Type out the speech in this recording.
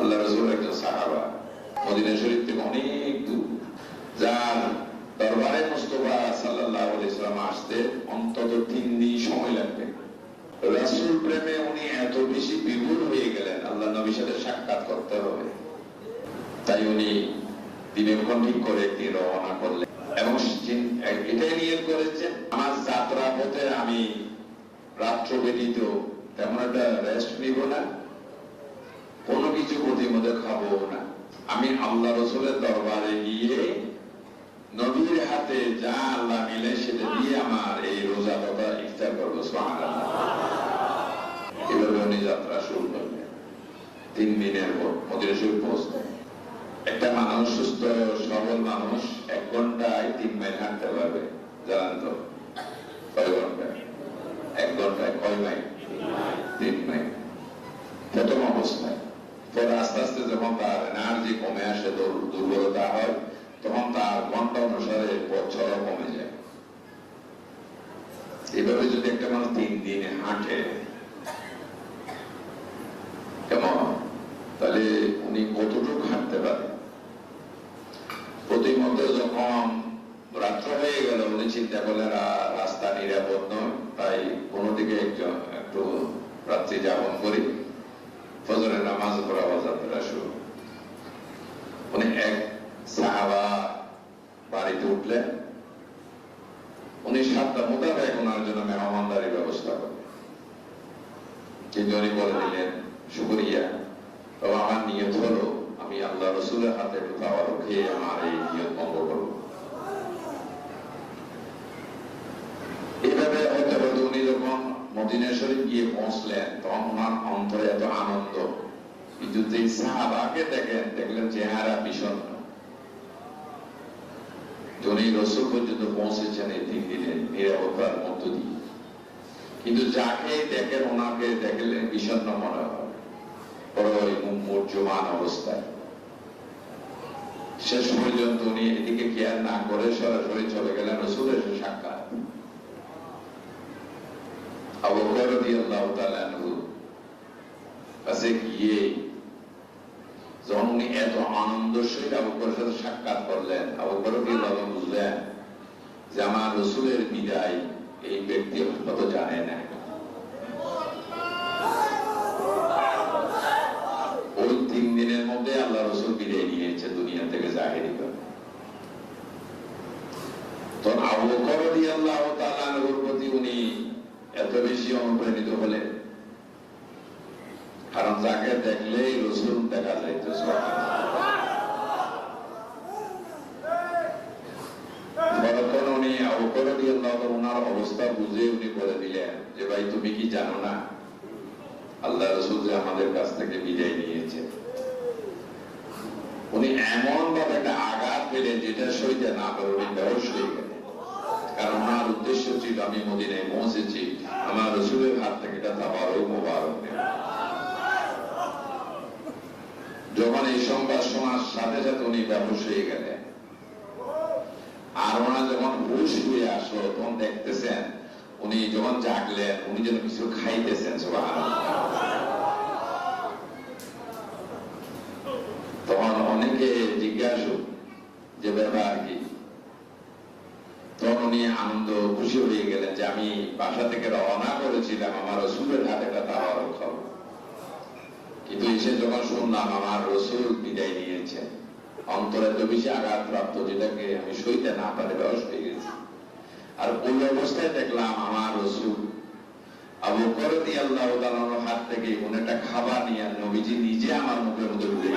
আল্লাহ রসুল একজন সাহাবা। মদিনা শরীফ থেকে অনেক দূর। যার দরবারে মুস্তফা সাল্লাহ ইসলাম আসতে অন্তত তিন দিন সময় লাগবে। রাসূল প্রেমে উনি এত বেশি বিভোর হয়ে গেলেন, আল্লাহ নবীর সাথে সাক্ষাৎ করতে হবে। তাই উনি দিনক্ষণ ঠিক করে একটি রওনা করলেন। এবং এটাই নিয়ত করেছেন, আমার যাত্রা পথে আমি রাত্র ব্যতীত তেমন একটা রেস্ট নিব না। কিছু প্রতিমধ্যে খাব না। আমি আল্লাহ রসুলের দরবারে গিয়ে নবীর হাতে যা আল্লাহ মিলে সেটা দিয়ে আমার এই রোজা তথা ইফতার করব এভাবে উনি যাত্রা শুরু করলেন। তিন দিনের পর একটা মানুষ সুস্থ, সবল মানুষ এক ঘন্টায় তিন মাইল হাঁটতে পারবে, জানান তো? কয় ঘন্টায়? এক ঘন্টায় কয় মাইল? তিন মাইল। প্রথম অবস্থায়। পরে আস্তে আস্তে যখন তার এনার্জি কমে আসে দুর্বলতা হয় তখন তার ঘণ্টা অনুসারে চলা কমে যায় এভাবে যদি একটা মানুষ তিন দিনে হাঁটে কেমন তাহলে উনি কতটুকু হাঁটতে পারে প্রতিমধ্যে যখন রাত্র হয়ে গেল উনি চিন্তা করলেন রাস্তা নিরাপদ নয় তাই কোনো দিকে একজন একটু রাত্রি যাপন করি ফজরের নামাজ পড়া বা যাত্রা শুরু উনি এক সাহাবা বাড়িতে উঠলেন উনি সাতটা মোতাবেক ওনার জন্য মেহমানদারির ব্যবস্থা করলেন কিন্তু উনি বলে দিলেন, শুকরিয়া, তবে আমার নিয়ত হলো, আমি আল্লাহ রসুলের হাতে একটু খাবার খেয়ে আমার এই নিয়ত ভঙ্গ করব। এইভাবে হতে হতে উনি যখন মদিনা শরীফ গিয়ে পৌঁছলেন, তখন ওনার অন্তরে এত আনন্দ। কিন্তু যে সাহাবাকে দেখেন দেখলেন চেহারা বিষণ্ণ উনি রসুল পর্যন্ত পৌঁছেছেন এই তিন দিনে। নিরাপত্তার মধ্য দিয়ে। কিন্তু যাকে দেখেন, ওনাকে দেখলেন বিষণ্ণ মনে হয়। বড়ই মূর্যমান অবস্থায়। শেষ পর্যন্ত উনি এদিকে কেয়ার না করে সরাসরি চলে গেলেন রসুলের সাক্ষাৎ। কাছে গিয়ে যখন উনি এত আনন্দ সহিত আবু সাথে সাক্ষাৎ যে আমার রসুলের বিদায় এই ব্যক্তি হয়তো জানে না। ওই তিন দিনের মধ্যে আল্লাহ রসুল বিদায় নিয়েছে দুনিয়া থেকে জাহেরি করে। তো আবু বকর রাদিয়াল্লাহু তাআলা প্রতি উনি এত বেশি অনুপ্রাণিত হলেন। কারণ যাকে দেখলেই রসুল দেখা যাইত তখন উনি অবস্থা বুঝে উনি বলে দিলেন যে, ভাই, তুমি কি জানো না? আল্লাহ রসুল যে আমাদের কাছ থেকে বিদায় নিয়েছে উনি এমন ভাবে একটা আঘাত পেলেন যেটা সইতে না পারে, উনি হয়ে গেলেন। কারণ ওনার উদ্দেশ্য ছিল, আমি মদিনায় পৌঁছেছি, আমার রসুলের হাত থেকে এটা যখন এই সংবাদ শোনার সাথে সাথে উনি বেহস হয়ে গেলেন। আর ওনার যখন হুশ হয়ে আসলো, তখন দেখতেছেন উনি যখন জাগলেন, উনি যেন কিছু খাইতেছেন তখন অনেকে জিজ্ঞাসা যে ব্যাপার কি? তখন উনি আনন্দ, খুশি হয়ে গেলেন যে আমি বাসা থেকে রওনা করেছিলাম, আমার রসুলের হাতে কিন্তু এসে যখন শুনলাম, আমার রসুল বিদায় নিয়েছেন। অন্তরে তো বেশি আঘাত প্রাপ্ত যেটাকে আমি সইতে না পারে বয়স হয়ে গেছি আর ওই অবস্থায় দেখলাম আমার রসুল আবু করদি আল্লাহ হাত থেকে কোন একটা খাবার নিয়ে নবীজি নিজে আমার মুখের মধ্যে ঢুকে।